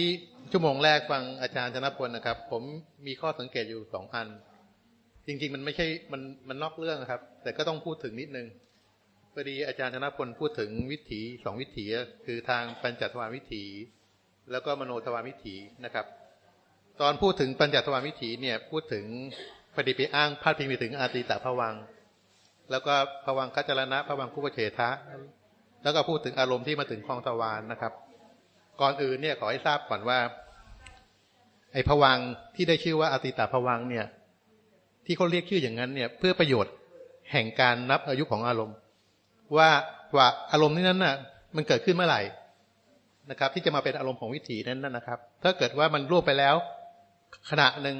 ที่ชั่วโมงแรกฟังอาจารย์ธนพลนะครับ ผมมีข้อสังเกตอยู่สองอัน จริง ๆ มันไม่ใช่มันมันนอกเรื่องนะครับ แต่ก็ต้องพูดถึงนิดนึงพอดีอาจารย์ธนพลพูดถึงวิถีสองวิถีคือทางปัญจทวารวิถี แล้วก็มโนทวารวิถีนะครับ ตอนพูดถึงปัญจทวารวิถีเนี่ยพูดถึงพอดีไปอ้างพาดพิงไปถึงอาติตะภวัง แล้วก็ภวังคัจจรณะภวังคุปเฉทะ แล้วก็พูดถึงอารมณ์ที่มาถึงคลองทวารนะครับ ก่อนอื่นเนี่ยขอให้ทราบก่อนว่า ไอ้ภวังที่ได้ชื่อว่าอติตะภวังเนี่ย ที่เขาเรียกชื่ออย่างนั้นเนี่ย เพื่อประโยชน์แห่งการนับอายุของอารมณ์ ว่าว่าอารมณ์นี้นั้นน่ะ มันเกิดขึ้นเมื่อไหร่นะครับ ที่จะมาเป็นอารมณ์ของวิถีนั้นนะครับ ถ้าเกิดว่ามันล่วงไปแล้ว ขณะหนึ่ง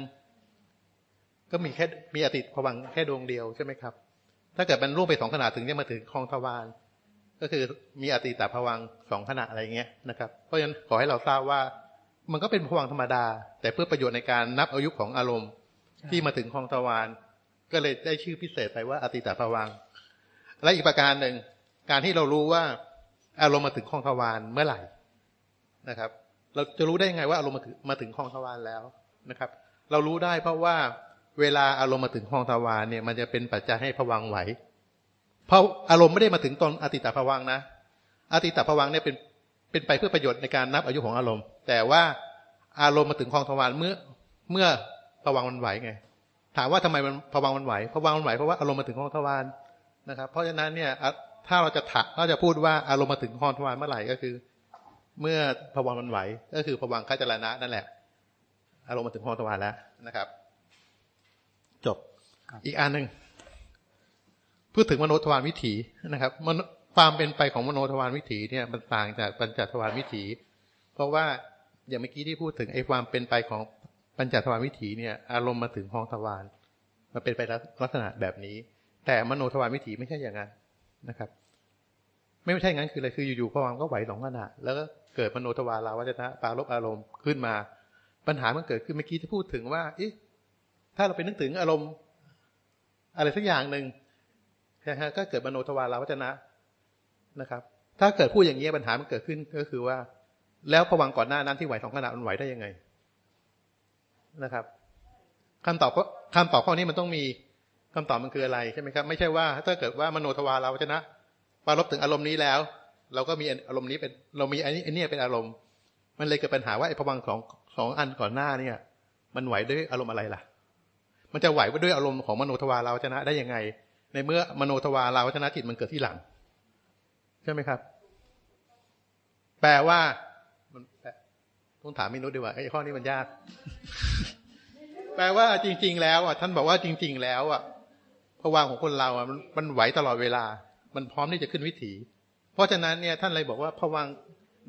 ก็มีแค่มีอติตภวังแค่ดวงเดียวใช่ไหมครับ ถ้าเกิดมันล่วงไปสองขณะถึงจะมาถึงคลองทวาร ก็คือมีอติตาภวังสองขณะอะไรเงี้ยนะครับ เพราะฉะนั้นขอให้เราทราบว่า มันก็เป็นภวังธรรมดา แต่เพื่อประโยชน์ในการนับอายุของอารมณ์ ที่มาถึงคลองทวารก็เลยได้ชื่อพิเศษไปว่าอติตาภวังและอีกประการหนึ่งการที่เรารู้ว่าอารมณ์มาถึงคลองทวารเมื่อไหร่นะครับ เราจะรู้ได้ยังไงว่าอารมณ์มาถึงมาถึงคลองทวารแล้วนะครับ เรารู้ได้เพราะว่าเวลาอารมณ์มาถึงคลองทวารเนี่ย มันจะเป็นปัจจัยให้ภวังไหว เพราะอารมณ์ไม่ได้มาถึงตอนอติตาภวังนะอติตาภวังเนี่ยเป็นเป็นไปเพื่อประโยชน์ในการนับอายุของอารมณ์ แต่ว่าอารมณ์มาถึงคลองทวารเมื่อเมื่อภวังมันไหวไง ถามว่าทำไมมันภวังมันไหวภวังมันไหวเพราะว่าอารมณ์มาถึงคลองทวารนะครับ เพราะฉะนั้นเนี่ยถ้าเราจะถักเราจะพูดว่าอารมณ์มาถึงคลองทวารเมื่อไหร่ก็คือ เมื่อภวังมันไหว ก็คือภวังค์ข้าจรณะนั่นแหละ อารมณ์มาถึงคลองทวารแล้วนะครับ จบอีกอันหนึ่ง พูดถึงมโนทวารวิถีนะครับมโนความเป็นไปของมโนทวารวิถีเนี่ยมันต่างจากปัญจทวารวิถี เพราะว่าอย่างเมื่อกี้ที่พูดถึงไอ้ความเป็นไปของปัญจทวารวิถีเนี่ยอารมณ์มาถึงห้องทวารมันเป็นไปลักษณะแบบนี้ แต่มโนทวารวิถีไม่ใช่อย่างนั้นนะครับ ไม่ใช่อย่างนั้นคืออะไรคืออยู่ๆพวังก็ไหวสองขณะแล้วก็เกิดมโนทวารลาวัจนะปารลบอารมณ์ขึ้นมา ปัญหามันเกิดขึ้นเมื่อกี้ที่พูดถึงว่าเอ๊ะถ้าเราไปนึกถึงอารมณ์ อะไรสักอย่างหนึ่ง นะฮะก็เกิดมโนทวาราวัจนะนะครับ ถ้าเกิดพูดอย่างนี้ปัญหามันเกิดขึ้นก็คือว่า แล้วผวังก่อนหน้านั้นที่ไหวสองขณะมันไหวได้ยังไงนะครับคำตอบคำตอบข้อนี้มันต้องมีคำตอบมันคืออะไรใช่ไหมครับ ไม่ใช่ว่า ถ้าเกิดว่ามโนทวาราวัจนะปารลบถึงอารมณ์นี้แล้ว เราก็มีอารมณ์นี้เป็นเรามีอันนี้อันนี้เป็นอารมณ์ มันเลยเกิดปัญหาว่าไอ้ผวังค์สองสองอันก่อนหน้าเนี่ย มันไหวด้วยอารมณ์อะไรล่ะ มันจะไหวด้วยอารมณ์ของมโนทวารลาวจนะได้ยังไง ในเมื่อมโนทวาราวจนะจิตมันเกิดที่หลัง ใช่ไหมครับ แปลว่ามันต้องถามมินุษย์ดีกว่าไอ้ข้อนี้มันยาก แปลว่าจริง ๆ แล้วอะท่านบอกว่าจริง ๆ แล้วอะผวังของคนเราอะมันมันไหวตลอดเวลา มันพร้อมที่จะขึ้นวิถี เพราะฉะนั้นเนี่ยท่านเลยบอกว่าผวัง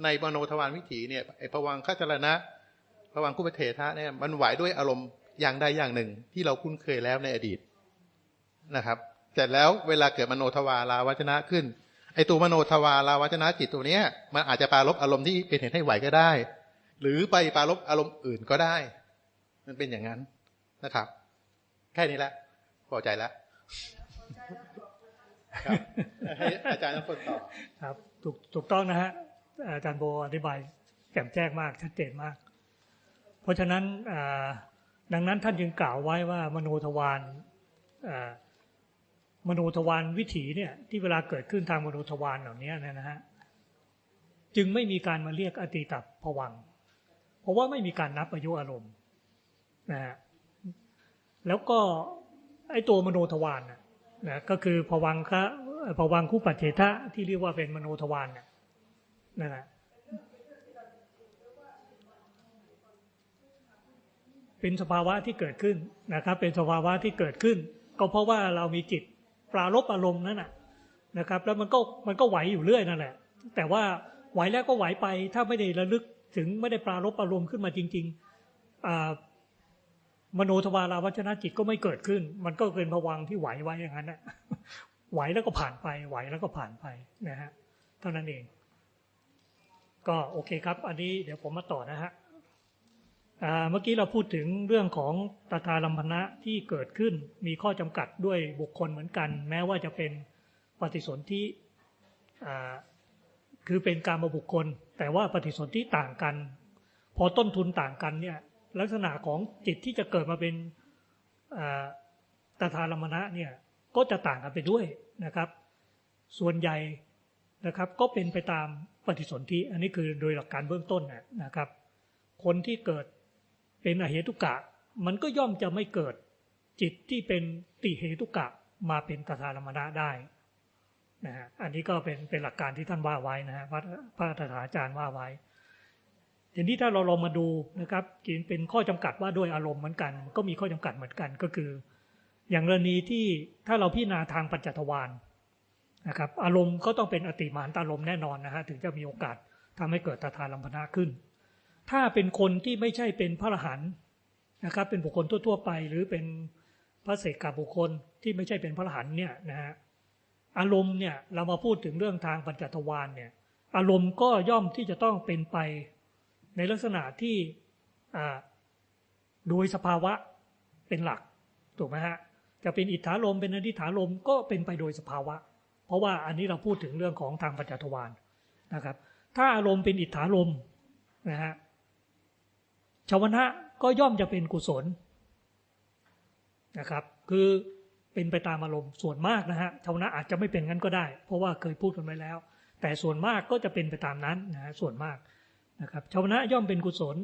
ในมโนทวารวิถีเนี่ยไอ้ผวังข้าจรณะผวังค์คุปเทธะเนี่ยมันไหวด้วยอารมณ์อย่างใดอย่างหนึ่ง ที่เราคุ้นเคยแล้วในอดีตนะครับ เสร็จแล้วเวลาเกิดมโนทวาราวัจนะขึ้นไอตัวมโนทวาราวัจนะจิตตัวเนี้ย มันอาจจะปารลบอารมณ์ที่เป็นเหตุให้ไหวก็ได้ หรือไปปารลบอารมณ์อื่นก็ได้ มันเป็นอย่างนั้นนะครับ แค่นี้แหละพอใจแล้วครับให้อาจารย์ทั้งคนต่อครับถูกถูกต้องนะฮะอาจารย์โบอธิบายแจ่มแจ้งมากชัดเจนมาก เพราะฉะนั้นดังนั้นท่านจึงกล่าวไว้ว่ามโนทวาร มโนทวารวิถีเนี่ยที่เวลาเกิดขึ้นทางมโนทวารเหล่านี้นะฮะจึงไม่มีการมาเรียกอติตับผวัง เพราะว่าไม่มีการนับอายุอารมณ์นะฮะแล้วก็ไอตัวมโนทวารนะก็คือผวังคะผวังคู่ปัจเจทะที่เรียกว่าเป็นมโนทวารนะนั่นแหละเป็นสภาวะที่เกิดขึ้นนะครับ เป็นสภาวะที่เกิดขึ้น ก็เพราะว่าเรามีจิต ปรารบอารมณ์นั่นนะนะครับ แล้วมันก็มันก็ไหวอยู่เรื่อยนั่นแหละ แต่ว่าไหวแล้วก็ไหวไป ถ้าไม่ได้ระลึกถึงไม่ได้ปรารบอารมณ์ขึ้นมาจริงๆมโนทวาราวัชนะจิตก็ไม่เกิดขึ้น มันก็เป็นภวังที่ไหวไว้อย่างนั้นนะไหวแล้วก็ผ่านไป ไหวแล้วก็ผ่านไปนะฮะเท่านั้นเอง ก็โอเคครับ อันนี้เดี๋ยวผมมาต่อนะฮะ เมื่อกี้เราพูดถึงเรื่องของตถาลัมพนะที่เกิดขึ้น มีข้อจำกัดด้วยบุคคลเหมือนกัน แม้ว่าจะเป็นปฏิสนธิคือเป็นการมาบุคคล แต่ว่าปฏิสนธิต่างกัน พอต้นทุนต่างกันเนี่ยลักษณะของจิตที่จะเกิดมาเป็นตถาลัมพณะเนี่ยก็จะต่างกันไปด้วยนะครับ ส่วนใหญ่นะครับก็เป็นไปตามปฏิสนธิอันนี้คือโดยหลักการเบื้องต้นนะครับ คนที่เกิด เป็นอเหตุกะ มันก็ย่อมจะไม่เกิด จิตที่เป็นติเหตุกะมาเป็นตถาลมณะได้นะฮะอันนี้ก็เป็นเป็นหลักการที่ท่านว่าไว้นะฮะพระพระตถาจารย์ว่าไว้ทีนี้ถ้าเราลองมาดูนะครับกินเป็นข้อจำกัดว่าด้วยอารมณ์เหมือนกัน ก็มีข้อจำกัดเหมือนกันก็คือ อย่างกรณีที่ถ้าเราพิจารณาทางปัจจัตวานนะครับ อารมณ์ก็ต้องเป็นอติมานตารมณ์แน่นอนนะฮะถึงจะมีโอกาสทำให้เกิดตถาลัมพนะขึ้น ถ้าเป็นคนที่ไม่ใช่เป็นพระอรหันต์นะครับ เป็นบุคคลทั่ว ๆ ไป หรือเป็นพระเสกกับบุคคลที่ไม่ใช่เป็นพระอรหันต์เนี่ยนะฮะอารมณ์เนี่ยเรามาพูดถึงเรื่องทางปัจจัตวานเนี่ย อารมณ์ก็ย่อมที่จะต้องเป็นไปในลักษณะที่โดยสภาวะเป็นหลักถูกไหมฮะจะเป็นอิทธาลมเป็นอนิถาลมก็เป็นไปโดยสภาวะ เพราะว่าอันนี้เราพูดถึงเรื่องของทางปัจจัตวานนะครับ ถ้าอารมณ์เป็นอิทธาลมนะฮะ ชาวนะก็ย่อมจะเป็นกุศลนะครับ คือเป็นไปตามอารมณ์ส่วนมากนะฮะชาวนะอาจจะไม่เป็นงั้นก็ได้ เพราะว่าเคยพูดกันไปแล้ว แต่ส่วนมากก็จะเป็นไปตามนั้นนะฮะส่วนมากนะครับชาวนะย่อมเป็นกุศล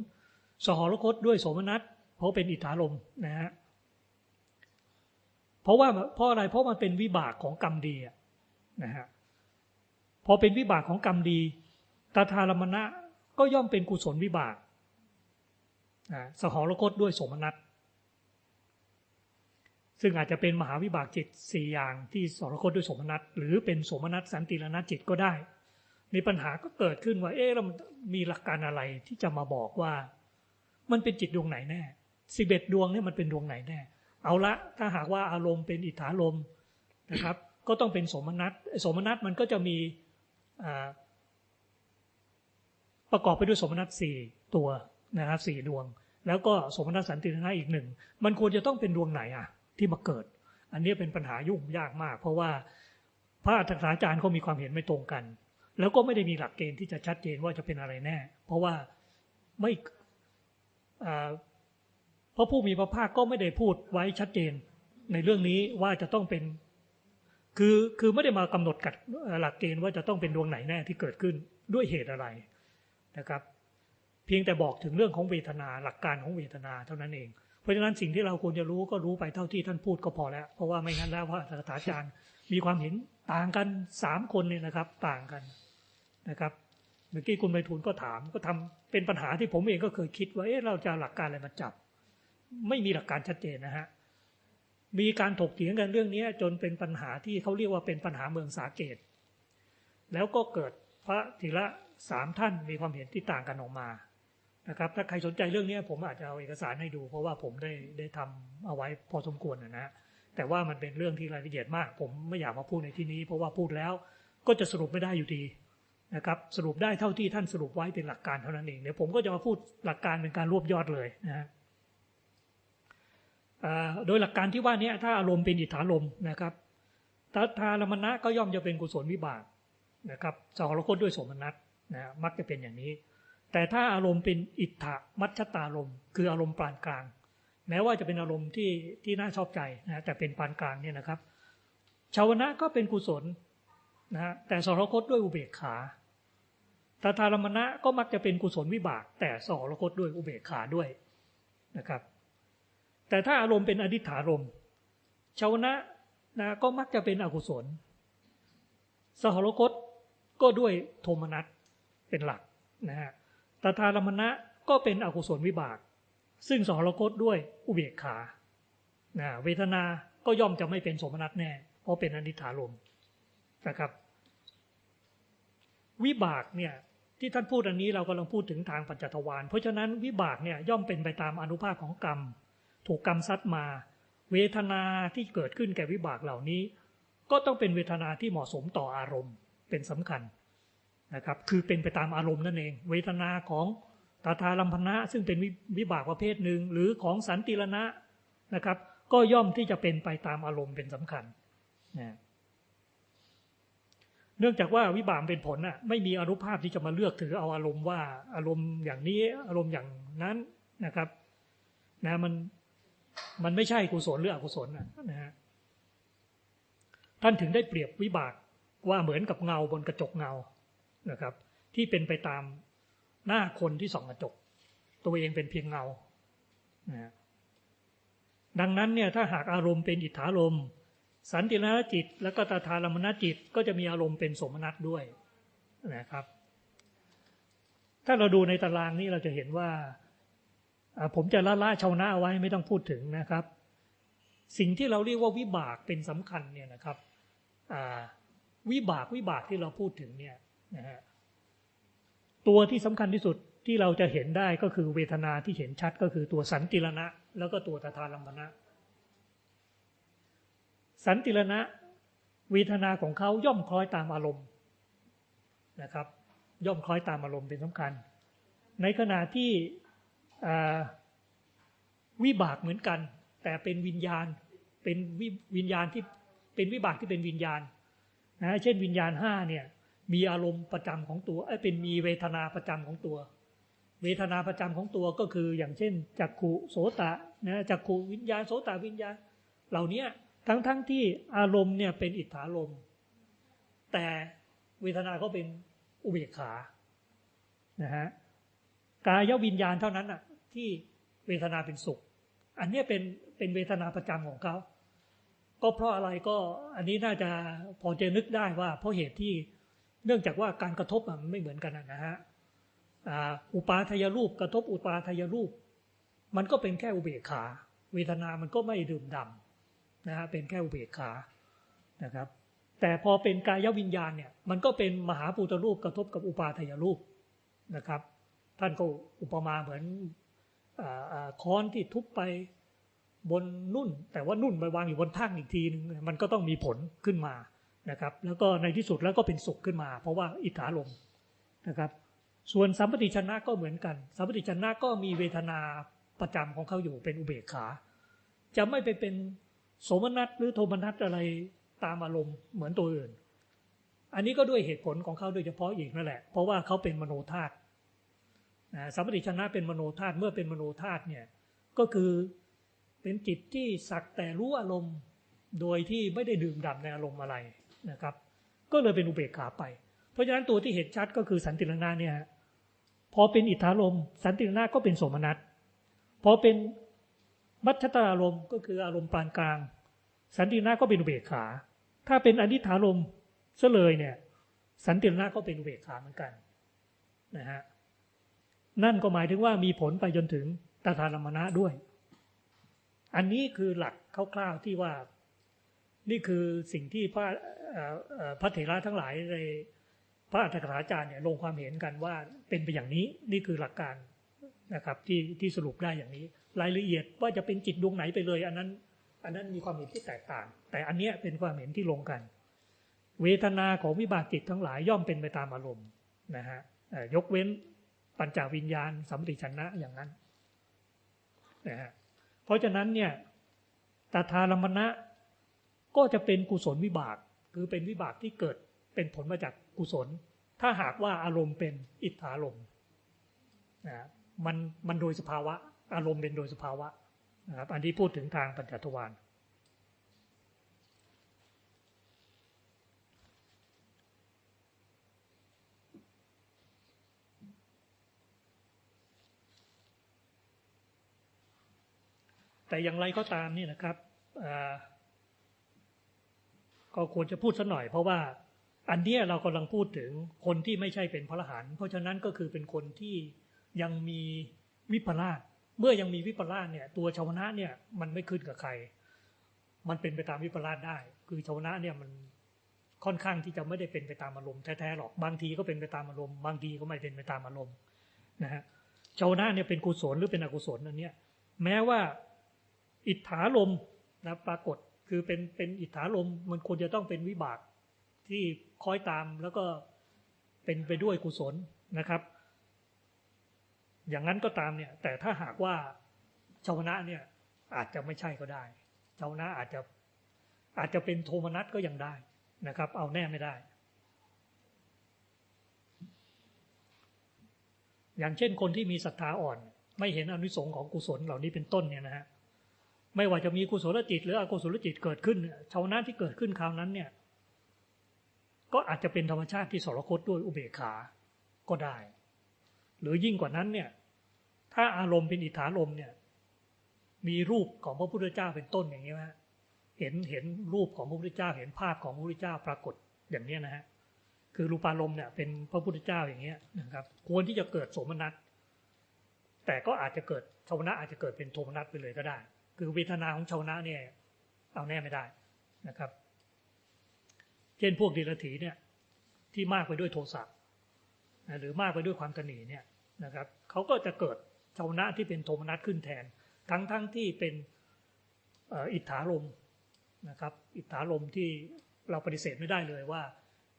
สหรคตด้วยโสมนัสเพราะเป็นอิทธาลมนะฮะเพราะว่าเพราะอะไรเพราะมันเป็นวิบากของกรรมดีนะฮะพอเป็นวิบากของกรรมดีตถาลมณะก็ย่อมเป็นกุศลวิบาก สหรคตด้วยสมนัสซึ่งอาจจะเป็นมหาวิบากจิตสี่อย่างที่สหรคตด้วยสมนัสหรือเป็นสมนัสสันติรณจิตก็ได้มีปัญหาก็เกิดขึ้นว่า เอ๊ะเรามีหลักการอะไรที่จะมาบอกว่า มันเป็นจิตดวงไหนแน่สิบเอ็ดดวงเนี่ยมันเป็นดวงไหนแน่ เอาละถ้าหากว่าอารมณ์เป็นอิทธาลมนะครับ ก็ต้องเป็นสมนัตสมนัตมันก็จะมีประกอบไปด้วยสมนัตสี่ตัว นะครับสี่ดวง แล้วก็สมนัตสันตินะอีกหนึ่งมันควรจะต้องเป็นดวงไหนอะ ที่มาเกิด อันนี้เป็นปัญหายุ่งยากมาก เพราะว่าพระอัฏฐาจารย์เขามีความเห็นไม่ตรงกัน แล้วก็ไม่ได้มีหลักเกณฑ์ที่จะชัดเจนว่าจะเป็นอะไรแน่ เพราะว่าไม่เพราะผู้มีพระภาคก็ไม่ได้พูดไว้ชัดเจนในเรื่องนี้ว่าจะต้องเป็น คือคือไม่ได้มากำหนดกัดหลักเกณฑ์ว่าจะต้องเป็นดวงไหนแน่ที่เกิดขึ้นด้วยเหตุอะไรนะครับ เพียงแต่บอกถึงเรื่องของเวทนาหลักการของเวทนาเท่านั้นเอง เพราะฉะนั้นสิ่งที่เราควรจะรู้ก็รู้ไปเท่าที่ท่านพูดก็พอแล้ว เพราะว่าไม่งั้นแล้วพระสถาจารย์มีความเห็นต่างกันสามคนเนี่ยนะครับ ต่างกันนะครับเมื่อกี้คุณใบทูลก็ถามก็ทำเป็นปัญหาที่ผมเองก็เคยคิดว่าเอ๊ะเราจะหลักการอะไรมาจับ ไม่มีหลักการชัดเจนนะฮะมีการถกเถียงกันเรื่องนี้จนเป็นปัญหาที่เขาเรียกว่าเป็นปัญหาเมืองสาเกต แล้วก็เกิดพระธีระสามท่านมีความเห็นที่ต่างกันออกมา นะครับถ้าใครสนใจเรื่องนี้ผมอาจจะเอาเอกสารให้ดู เพราะว่าผมได้ได้ทำเอาไว้พอสมควรนะฮะแต่ว่ามันเป็นเรื่องที่รายละเอียดมาก ผมไม่อยากมาพูดในที่นี้ เพราะว่าพูดแล้วก็จะสรุปไม่ได้อยู่ดีนะครับสรุปได้เท่าที่ท่านสรุปไว้เป็นหลักการเท่านั้นเองเดี๋ยวผมก็จะมาพูดหลักการเป็นการรวบยอดเลยนะฮะโดยหลักการที่ว่านี้ถ้าอารมณ์เป็นอิทธารมนะครับตัทารมณะก็ย่อมจะเป็นกุศลวิบากนะครับสองรคตด้วยสมนัตนะมักจะเป็นอย่างนี้ แต่ถ้าอารมณ์เป็นอิทธามัชตารมคืออารมณ์ปานกลาง แม้ว่าจะเป็นอารมณ์ที่ที่น่าชอบใจนะแต่เป็นปานกลางเนี่ยนะครับชาวนะก็เป็นกุศลนะแต่สรคตด้วยอุเบกขาตาทารมณะก็มักจะเป็นกุศลวิบาก แต่สรคตด้วยอุเบกขาด้วยนะครับ แต่ถ้าอารมณ์เป็นอดิฐารมชาวนะนะก็มักจะเป็นอกุศล สหรคตก็ด้วยโทมนัสเป็นหลักนะฮะ ตถารมณะก็เป็นอกุศลวิบาก ซึ่งสหรคตด้วยอุเบกขาเวทนาก็ย่อมจะไม่เป็นสมนัตแน่ เพราะเป็นอนิถารมนะครับ วิบากเนี่ยที่ท่านพูดอันนี้เรากำลังพูดถึงทางปัจจทวารเพราะฉะนั้นวิบากเนี่ยย่อมเป็นไปตามอนุภาคของกรรม ถูกกรรมซัดมา เวทนาที่เกิดขึ้นแก่วิบากเหล่านี้ ก็ต้องเป็นเวทนาที่เหมาะสมต่ออารมณ์เป็นสำคัญ นะครับ คือเป็นไปตามอารมณ์นั่นเอง เวทนาของตาทาลัมพนะ ซึ่งเป็นวิบากประเภทหนึ่งหรือของสันติรณะนะครับ ก็ย่อมที่จะเป็นไปตามอารมณ์เป็นสำคัญนะเนื่องจากว่าวิบากเป็นผลอะไม่มีอนุภาพที่จะมาเลือกถือเอาอารมณ์ว่าอารมณ์อย่างนี้อารมณ์อย่างนั้นนะครับนะมันมันไม่ใช่กุศลหรืออกุศลนะฮะท่านถึงได้เปรียบวิบากว่าเหมือนกับเงาบนกระจกเงา นะครับ ที่เป็นไปตามหน้าคนที่ส่องกระจก ตัวเองเป็นเพียงเงานะดังนั้นเนี่ยถ้าหากอารมณ์เป็นอิทธารมสันติรณจิต แล้วก็ตาทารมณจิตก็จะมีอารมณ์เป็นสมนัตด้วยนะครับ ถ้าเราดูในตารางนี้เราจะเห็นว่า ผมจะละละชาวนะเอาไว้ไม่ต้องพูดถึงนะครับ สิ่งที่เราเรียกว่าวิบากเป็นสำคัญเนี่ยนะครับวิบากวิบากที่เราพูดถึงเนี่ย นะฮะตัวที่สำคัญที่สุดที่เราจะเห็นได้ก็คือเวทนาที่เห็นชัดก็คือตัวสันติรณะ แล้วก็ตัวตถาลัมพนะ สันติรณะ เวทนาของเขาย่อมคล้อยตามอารมณ์นะครับ ย่อมคล้อยตามอารมณ์เป็นสำคัญ ในขณะที่วิบากเหมือนกัน แต่เป็นวิญญาณเป็นวิญญาณที่เป็นวิบากที่เป็นวิญญาณนะเช่นวิญญาณห้าเนี่ย มีอารมณ์ประจำของตัวเป็นมีเวทนาประจำของตัว เวทนาประจำของตัวก็คืออย่างเช่นจักขุโสตะนะจักขุวิญญาณโสตวิญญาณ เหล่านี้ทั้งๆทที่อารมณ์เนี่ยเป็นอิทธารมแต่เวทนาก็เป็นอุเบกขานะฮะกายวิญญาณเท่านั้นอะที่เวทนาเป็นสุข อันนี้เป็นเป็นเวทนาประจำของเขา ก็เพราะอะไรก็อันนี้น่าจะพอจะนึกได้ว่าเพราะเหตุที่ เนื่องจากว่าการกระทบมันไม่เหมือนกันนะฮะอุปาทายรูปกระทบอุปาทายรูป มันก็เป็นแค่อุเบกขา เวทนามันก็ไม่ดื่มดำนะฮะเป็นแค่อุเบกขานะครับ แต่พอเป็นกายวิญญาณเนี่ยมันก็เป็นมหาปูตรูปกระทบกับอุปาทายรูปนะครับ ท่านก็อุปมาเหมือนค้อนที่ทุบไปบนนุ่น แต่ว่านุ่นไปวางอยู่บนทั่งอีกทีนึงมันก็ต้องมีผลขึ้นมา นะครับ แล้วก็ในที่สุดแล้วก็เป็นสุขขึ้นมา เพราะว่าอิทธาลมนะครับ ส่วนสัมปติชนะก็เหมือนกัน สัมปติชนะก็มีเวทนาประจำของเขาอยู่เป็นอุเบกขา จะไม่ไปเป็นโสมนัสหรือโทมนัสอะไรตามอารมณ์เหมือนตัวอื่น อันนี้ก็ด้วยเหตุผลของเขาโดยเฉพาะอีกนั่นแหละ เพราะว่าเขาเป็นมโนธาตุสัมปติชนะเป็นมโนธาตุเมื่อเป็นมโนธาตุเนี่ยก็คือเป็นจิตที่สักแต่รู้อารมณ์โดยที่ไม่ได้ดื่มด่ำในอารมณ์อะไร นะครับ ก็เลยเป็นอุเบกขาไป เพราะฉะนั้นตัวที่เห็นชัดก็คือสันติรณะเนี่ยพอเป็นอิทธารมสันติรณะก็เป็นโสมนัสพอเป็นมัชฌตารารมก็คืออารมณ์ปานกลาง สันติรณะก็เป็นอุเบกขา ถ้าเป็นอนิถารมซะเลยเนี่ย สันติรณะก็เป็นอุเบกขาเหมือนกันนะฮะนั่นก็หมายถึงว่ามีผลไปจนถึงตถาลมณะด้วย อันนี้คือหลักคร่าวๆที่ว่า นี่คือสิ่งที่พระพระเถระทั้งหลายในพระอัฏฐกถาจารย์เนี่ยลงความเห็นกันว่าเป็นไปอย่างนี้นี่คือหลักการนะครับที่ที่สรุปได้อย่างนี้ รายละเอียดว่าจะเป็นจิตดวงไหนไปเลย อันนั้น อันนั้นมีความเห็นที่แตกต่าง แต่อันนี้เป็นความเห็นที่ลงกัน เวทนาของวิบากจิตทั้งหลายย่อมเป็นไปตามอารมณ์นะฮะยกเว้นปัญจวิญญาณสัมปติชนะอย่างนั้นนะฮะเพราะฉะนั้นเนี่ยตาทารมณะ ก็จะเป็นกุศลวิบาก คือเป็นวิบากที่เกิดเป็นผลมาจากกุศล ถ้าหากว่าอารมณ์เป็นอิทธารมนะมันมันโดยสภาวะ อารมณ์เป็นโดยสภาวะนะครับอันที่พูดถึงทางปัญจทวารแต่อย่างไรก็ตามนี่นะครับ ก็ควรจะพูดสัหน่อย เพราะว่าอันนี้เรากำลังพูดถึงคนที่ไม่ใช่เป็นพระอรหันต์เพราะฉะนั้นก็คือเป็นคนที่ยังมีวิปลาสเมื่อยังมีวิปลาสเนี่ย ตัวชาวนะเนี่ยมันไม่ขึ้นกับใคร มันเป็นไปตามวิปลาสได้ คือชาวนะเนี่ยมันค่อนข้างที่จะไม่ได้เป็นไปตามอารมณ์แท้ๆหรอกบางทีก็เป็นไปตามอารมณ์บางทีก็ไม่เป็นไปตามอารมณ์นะฮะชาวนะเนี่ยเป็นกุศลหรือเป็นอกุศลอันนี้แม้ว่าอิทธาลมนะปรากฏ คือเป็นเป็นอิทธาลมมันควรจะต้องเป็นวิบากที่คอยตามแล้วก็เป็นไปด้วยกุศลนะครับ อย่างนั้นก็ตามเนี่ย แต่ถ้าหากว่าชาวนะเนี่ยอาจจะไม่ใช่ก็ได้ชาวนะอาจจะอาจจะเป็นโทมนัสก็ยังได้นะครับ เอาแน่ไม่ได้ อย่างเช่นคนที่มีศรัทธาอ่อน ไม่เห็นอนุสงค์ของกุศลเหล่านี้เป็นต้นเนี่ยนะฮะ ไม่ว่าจะมีกุศลจิต หรืออกุศลจิตเกิดขึ้นชาวนะที่เกิดขึ้นคราวนั้นเนี่ย ก็อาจจะเป็นธรรมชาติที่สรคตด้วยอุเบกขาก็ได้ หรือยิ่งกว่านั้นเนี่ย ถ้าอารมณ์เป็นอิทธารมเนี่ย มีรูปของพระพุทธเจ้าเป็นต้นอย่างนี้ไหมฮะเห็นเห็นรูปของพระพุทธเจ้า เห็นภาพของพระพุทธเจ้าปรากฏอย่างนี้นะฮะคือรูปารมณ์เนี่ยเป็นพระพุทธเจ้าอย่างเงี้ยนะครับ ควรที่จะเกิดโสมนัสแต่ก็อาจจะเกิดชาวนะอาจจะเกิดเป็นโทมนัสไปเลยก็ได้ คือเวทนาของชาวนะเนี่ยเอาแน่ไม่ได้นะครับ เช่นพวกดีลถีเนี่ยที่มากไปด้วยโทสะหรือมากไปด้วยความตนีเนี่ยนะครับเขาก็จะเกิดชาวนะที่เป็นโทมนัสขึ้นแทน ทั้งทั้งที่เป็นอิทธารมนะครับ อิทธารมที่เราปฏิเสธไม่ได้เลยว่า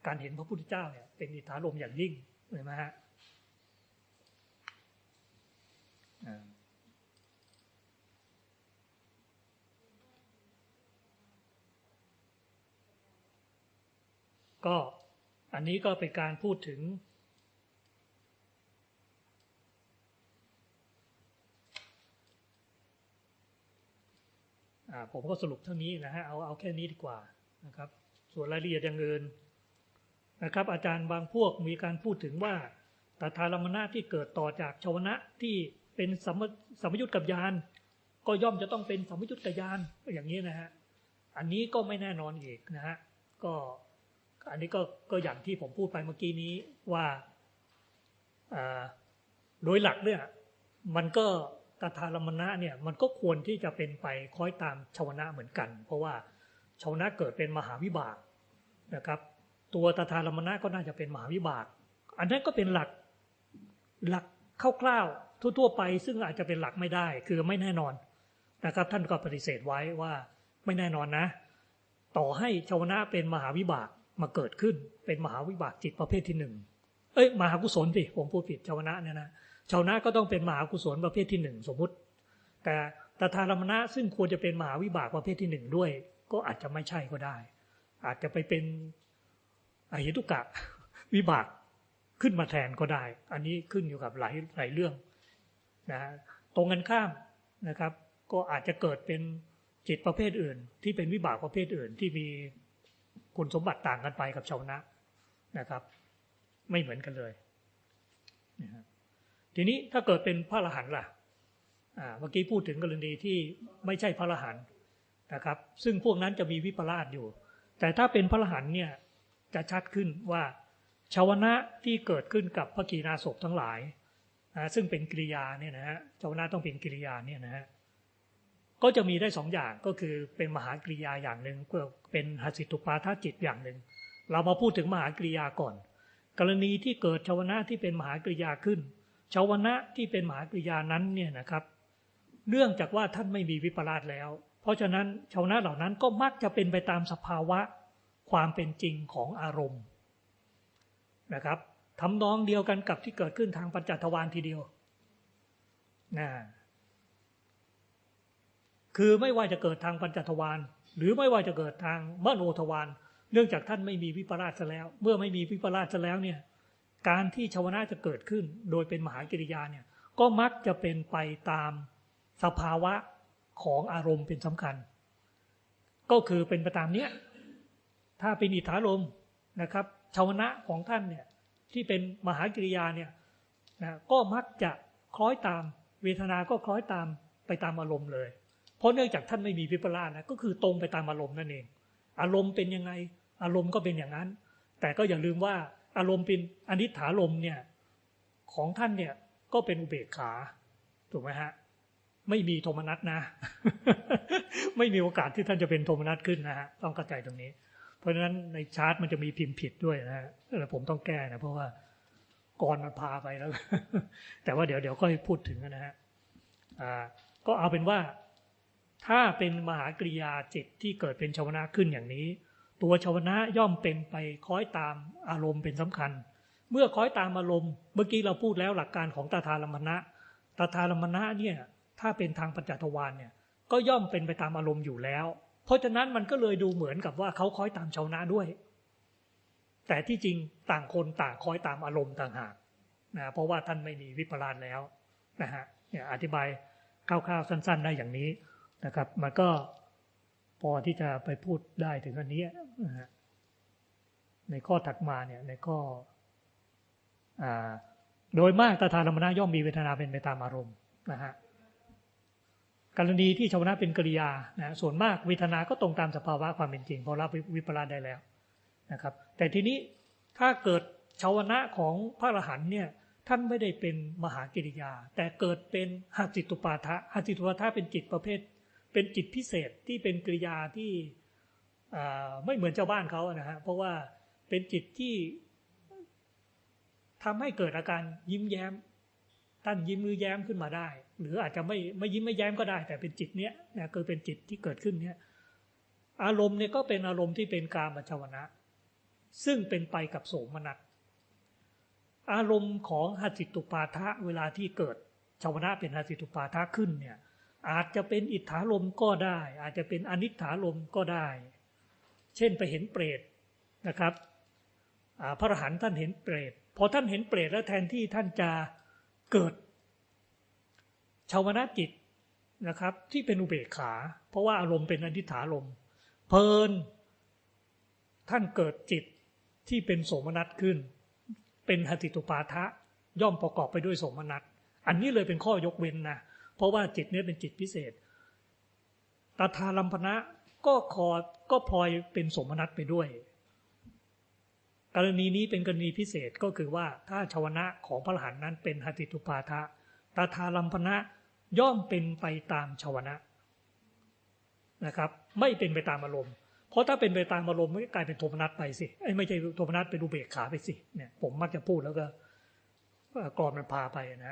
การเห็นพระพุทธเจ้าเนี่ยเป็นอิทธารมอย่างยิ่งเห็นไหมฮะ ก็อันนี้ก็เป็นการพูดถึง ผมก็สรุปเท่านี้นะฮะเอาเอาแค่นี้ดีกว่านะครับ ส่วนรายละเอียดอย่างอื่นนะครับ อาจารย์บางพวกมีการพูดถึงว่าตถาลมนะที่เกิดต่อจากชาวนะที่เป็นสัมสัมยุตกับยานก็ย่อมจะต้องเป็นสัมยุตกับยานอย่างนี้นะฮะอันนี้ก็ไม่แน่นอนอีกนะฮะก็ อันนี้ก็ก็อย่างที่ผมพูดไปเมื่อกี้นี้ว่าโดยหลักเนี่ยมันก็ตถาลมนะเนี่ยมันก็ควรที่จะเป็นไปคล้อยตามชาวนะเหมือนกัน เพราะว่าชาวนะเกิดเป็นมหาวิบากนะครับ ตัวตถาลมนะก็น่าจะเป็นมหาวิบาก อันนั้นก็เป็นหลักหลักคร่าวๆทั่วๆไป ซึ่งอาจจะเป็นหลักไม่ได้คือไม่แน่นอนนะครับ ท่านก็ปฏิเสธไว้ว่าไม่แน่นอนนะ ต่อให้ชาวนะเป็นมหาวิบาก มาเกิดขึ้นเป็นมหาวิบากจิตประเภทที่หนึ่งเอ้ยมหากุศลสิผมพูดผิดชาวนะเนี่ยนะชาวนะก็ต้องเป็นมหากุศลประเภทที่หนึ่งสมมุติ แต่ตถาลมนะซึ่งควรจะเป็นมหาวิบากประเภทที่หนึ่งด้วย ก็อาจจะไม่ใช่ก็ได้ อาจจะไปเป็นอหิตุกะวิบากขึ้นมาแทนก็ได้ อันนี้ขึ้นอยู่กับหลายหลายเรื่องนะตรงกันข้ามนะครับ ก็อาจจะเกิดเป็นจิตประเภทอื่น ที่เป็นวิบากประเภทอื่นที่มี คุณสมบัติต่างกันไปกับชาวนะนะครับ ไม่เหมือนกันเลยนะครับทีนี้ถ้าเกิดเป็นพระอรหันต์ล่ะเมื่อกี้พูดถึงกรณีที่ไม่ใช่พระอรหันต์นะครับ ซึ่งพวกนั้นจะมีวิปลาสอยู่ แต่ถ้าเป็นพระอรหันต์เนี่ยจะชัดขึ้นว่าชาวนะที่เกิดขึ้นกับพระกีนาศพทั้งหลายซึ่งเป็นกิริยาเนี่ยนะฮะชาวนะต้องเป็นกิริยาเนี่ยนะฮะ ก็จะมีได้สองอย่างก็คือเป็นมหากริยาอย่างหนึ่งก็เป็นหสิตุปาทจิตอย่างหนึ่ง เรามาพูดถึงมหากริยาก่อน กรณีที่เกิดชาวนะที่เป็นมหากริยาขึ้นชาวนะที่เป็นมหากริยานั้นเนี่ยนะครับ เนื่องจากว่าท่านไม่มีวิปลาสแล้ว เพราะฉะนั้นชาวนะเหล่านั้นก็มักจะเป็นไปตามสภาวะความเป็นจริงของอารมณ์นะครับทำนองเดียวกันกับที่เกิดขึ้นทางปัญจทวารทีเดียวนะ คือไม่ว่าจะเกิดทางปัญจทวารหรือไม่ว่าจะเกิดทางมโนทวารเนื่องจากท่านไม่มีวิปลาสซะแล้ว เมื่อไม่มีวิปลาสซะแล้วเนี่ยการที่ชาวนะจะเกิดขึ้นโดยเป็นมหากิริยาเนี่ยก็มักจะเป็นไปตามสภาวะของอารมณ์เป็นสำคัญ ก็คือเป็นไปตามเนี้ยถ้าเป็นอิทธารมนะครับชาวนะของท่านเนี่ยที่เป็นมหากิริยาเนี่ยนะก็มักจะคล้อยตามเวทนาก็คล้อยตามไปตามอารมณ์เลย เพราะเนื่องจากท่านไม่มีวิปลาสนะก็คือตรงไปตามอารมณ์นั่นเอง อารมณ์เป็นยังไง อารมณ์ก็เป็นอย่างนั้น แต่ก็อย่าลืมว่าอารมณ์เป็นอนิถารมเนี่ยของท่านเนี่ยก็เป็นอุเบกขาถูกไหมฮะไม่มีโทมนัสนะ ไม่มีโอกาสที่ท่านจะเป็นโทมนัสขึ้นนะฮะต้องเข้าใจตรงนี้ เพราะฉะนั้นในชาร์ตมันจะมีพิมพ์ผิดด้วยนะฮะผมต้องแก้นะเพราะว่าก่อนมันพาไปแล้ว แต่ว่าเดี๋ยวเดี๋ยวค่อยพูดถึงนะฮะก็เอาเป็นว่า ถ้าเป็นมหากริยาจิตที่เกิดเป็นชาวนะขึ้นอย่างนี้ ตัวชาวนะย่อมเป็นไปคล้อยตามอารมณ์เป็นสำคัญ เมื่อคล้อยตามอารมณ์ เมื่อกี้เราพูดแล้วหลักการของตาทารมณะตาทารมณะเนี่ยถ้าเป็นทางปัญจทวารเนี่ยก็ย่อมเป็นไปตามอารมณ์อยู่แล้ว เพราะฉะนั้นมันก็เลยดูเหมือนกับว่าเขาคล้อยตามชาวนะด้วย แต่ที่จริงต่างคนต่างคล้อยตามอารมณ์ต่างหากนะเพราะว่าท่านไม่มีวิปลาสแล้วนะฮะเนี่ยอธิบายคร่าวๆสั้น ๆ ได้อย่างนี้ นะครับ มันก็พอที่จะไปพูดได้ถึงอันนี้นะฮะในข้อถัดมาเนี่ยในข้ออ่าโดยมากตถาธรรมนะย่อมมีเวทนาเป็นไปตามอารมณ์นะฮะกรณีที่ชาวนะเป็นกริยานะส่วนมากเวทนาก็ตรงตามสภาวะความเป็นจริงพอรับวิปลาสได้แล้วนะครับ แต่ทีนี้ถ้าเกิดชาวนะของพระอรหันเนี่ยท่านไม่ได้เป็นมหากิริยา แต่เกิดเป็นหัตถิตุปาทะหัตถิตุปาทะเป็นจิตประเภท เป็นจิตพิเศษที่เป็นกริยาที่ไม่เหมือนชาวบ้านเขานะฮะเพราะว่าเป็นจิตที่ทำให้เกิดอาการยิ้มแย้มท่านยิ้มหรือแย้มขึ้นมาได้ หรืออาจจะไม่ไม่ยิ้มไม่แย้มก็ได้ แต่เป็นจิตเนี้ยนะคือเป็นจิตที่เกิดขึ้นเนี้ยอารมณ์เนี่ยก็เป็นอารมณ์ที่เป็นกามชาวนะ ซึ่งเป็นไปกับโสมนัสอารมณ์ของหัตถิตุปาทะเวลาที่เกิดชาวนะเป็นหัตถิตุปาทะขึ้นเนี่ย อาจจะเป็นอิทธาลมก็ได้ อาจจะเป็นอนิถาลมก็ได้ เช่นไปเห็นเปรตนะครับพระอรหันต์ท่านเห็นเปรตพอท่านเห็นเปรตแล้วแทนที่ท่านจะเกิดชาวนะจิตนะครับ ที่เป็นอุเบกขา เพราะว่าอารมณ์เป็นอนิถาลมเพลิน ท่านเกิดจิตที่เป็นโสมนัสขึ้น เป็นหติตุปาทะย่อมประกอบไปด้วยโสมนัส อันนี้เลยเป็นข้อยกเว้นนะ เพราะว่าจิตเนี้เป็นจิตพิเศษตถาลัมพนะก็คอก็พลอยเป็นสมนัตไปด้วย กรณีนี้เป็นกรณีพิเศษก็คือว่าถ้าชาวนะของพระหันนั้นเป็นหติตุปาทะตถาลัมพนะย่อมเป็นไปตามชาวนะนะครับ ไม่เป็นไปตามอารมณ์ เพราะถ้าเป็นไปตามอารมณ์มันก็กลายเป็นโทมนัสไปสิไอ้ไม่ใช่โทมนัสเป็นอุเบกขาไปสิเนี่ยผมมักจะพูดแล้วก็กรอนมันพาไปนะ